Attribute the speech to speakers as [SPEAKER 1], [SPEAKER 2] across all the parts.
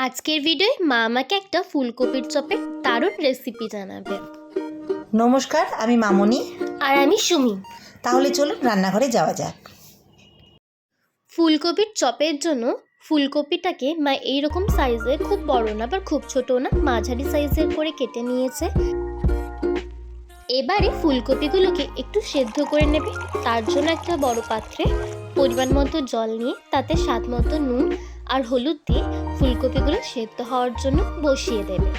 [SPEAKER 1] আজকের ভিডিওয় মা আমাকে একটা ফুলকপির চপের দারুণ রেসিপি জানাবে।
[SPEAKER 2] নমস্কার আমি মামনি।
[SPEAKER 1] আর আমি সুমি।
[SPEAKER 2] তাহলে চলুন রান্নাঘরে যাওয়া যাক।
[SPEAKER 1] ফুলকপির চপের জন্য ফুলকপিটাকে মা এইরকম সাইজের খুব বড় না আবার খুব ছোট না মাঝারি সাইজের করে কেটে নিয়েছে। এবারে ফুলকপিগুলোকে একটু সেদ্ধ করে নেবে। তার জন্য একটা বড় পাত্রে পরিমাণ মতো জল নিয়ে তাতে স্বাদ মতো নুন আর হলুদ দিয়ে ফুলকপিগুলো সেদ্ধ হওয়ার জন্য বসিয়ে দেবে।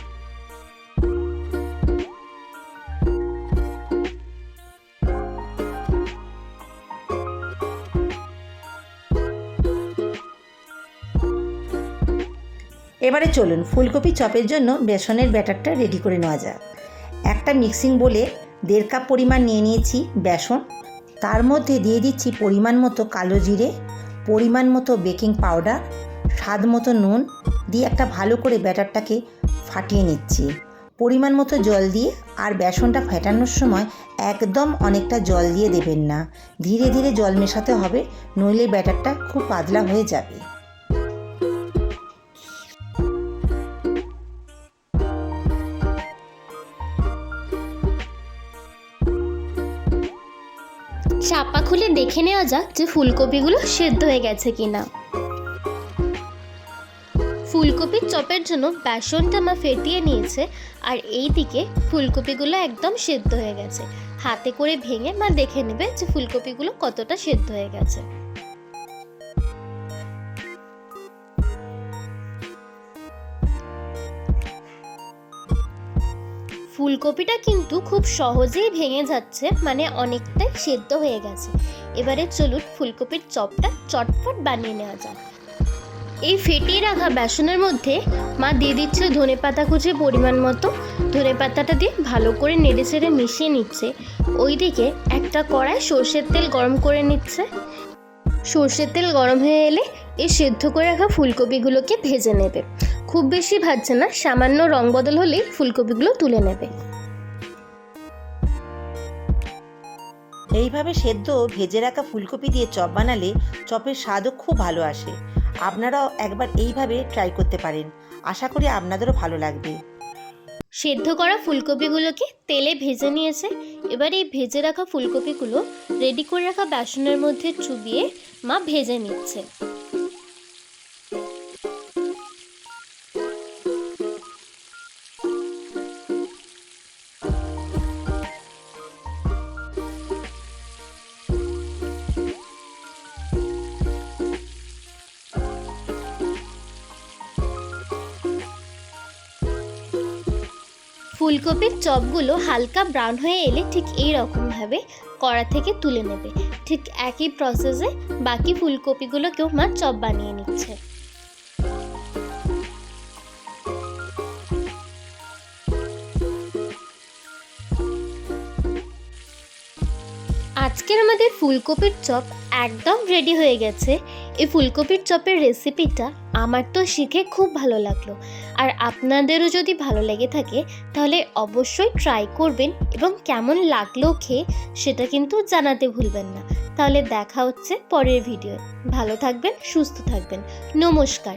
[SPEAKER 2] এবারে চলুন ফুলকপি চপের জন্য বেসনের ব্যাটারটা রেডি করে নেওয়া যাক। একটা মিক্সিং বলে দেড় কাপ পরিমাণ নিয়ে নিয়েছি বেসন। তার মধ্যে দিয়ে দিচ্ছি পরিমাণ মতো কালো জিরে, পরিমাণ মতো বেকিং পাউডার স্বাদ মতো নুন দিয়ে একটা ভালো করে ব্যাটারটাকে ফাটিয়ে নিচ্ছি। পরিমাণ মতো জল দিয়ে আর বেসনটা ফেটানোর সময় একদম অনেকটা জল দিয়ে দেবেন না। ধীরে ধীরে জল মেশাতে হবে, নইলে ব্যাটারটা খুব পাতলা হয়ে যাবে।
[SPEAKER 1] চাপা খুলে দেখে নেওয়া যাক যে ফুলকপিগুলো সেদ্ধ হয়ে গেছে কিনা। ফুলকপির চপের জন্য বেসনটা মা ফেটিয়ে নিয়েছে, আর এই দিকে ফুলকপিগুলো একদম সেদ্ধ হয়ে গেছে। হাতে করে ভেঙে মা দেখে নেবে যে ফুলকপিগুলো কতটা সেদ্ধ হয়ে গেছে। ফুলকপিটা কিন্তু খুব সহজেই ভেঙে যাচ্ছে মানে অনেকটাই সেদ্ধ হয়ে গেছে। এবারে চলুন ফুলকপির চপটা চটপট বানিয়ে নেওয়া যাক। এই ফেটিয়ে রাখা বেসনের মধ্যে মা দিয়ে দিচ্ছে ধনে পাতা কুচি পরিমাণ মতো। ধনে পাতাটা দিয়ে ভালো করে নেড়ে চেড়ে মিশিয়ে নিচ্ছে। ওইদিকে একটা কড়ায় সর্ষের তেল গরম করে নিচ্ছে। সর্ষের তেল গরম হয়ে এলে এই সেদ্ধ করে রাখা ফুলকপিগুলোকে ভেজে নেবে। খুব বেশি ভাজছে না, সামান্য রং বদল হলেই ফুলকপিগুলো তুলে নেবে।
[SPEAKER 2] এইভাবে সেদ্ধ ভেজে রাখা ফুলকপি দিয়ে চপ বানালে চপের স্বাদও খুব ভালো আসে। আপনারাও একবার এইভাবে ট্রাই করতে পারেন। আশা করি আপনাদেরও ভালো লাগবে।
[SPEAKER 1] সেদ্ধ করা ফুলকপিগুলোকে তেলে ভেজে নিয়েছে। এবার এই ভেজে রাখা ফুলকপিগুলো রেডি করে রাখা বেসনের মধ্যে চুবিয়ে মা ভেজে নিচ্ছে। ফুলকপির চপগুলো হালকা ব্রাউন হয়ে এলে ঠিক এই রকমভাবে কড়া থেকে তুলে নেবে। ঠিক একই প্রসেসে বাকি ফুলকপিগুলোকেও মা চপ বানিয়ে নিচ্ছে। আজকের আমাদের ফুলকপির চপ একদম রেডি হয়ে গেছে। এই ফুলকপির চপের রেসিপিটা আমার তো শিখে খুব ভালো লাগল। আর আপনাদেরও যদি ভালো লেগে থাকে, তাহলে অবশ্যই ট্রাই করবেন এবং কেমন লাগল খেয়ে সেটা কিন্তু জানাতে ভুলবেন না। তাহলে দেখা হচ্ছে পরের ভিডিও ভালো থাকবেন, সুস্থ থাকবেন। নমস্কার।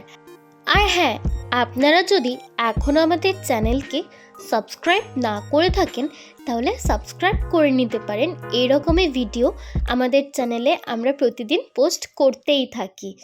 [SPEAKER 1] আর হ্যাঁ আপনারা যদি এখনও আমাদের চ্যানেলকে সাবস্ক্রাইব না করে থাকেন, তাহলে সাবস্ক্রাইব করে নিতে পারেন। এরকমই ভিডিও আমাদের চ্যানেলে আমরা প্রতিদিন পোস্ট করতেই থাকি।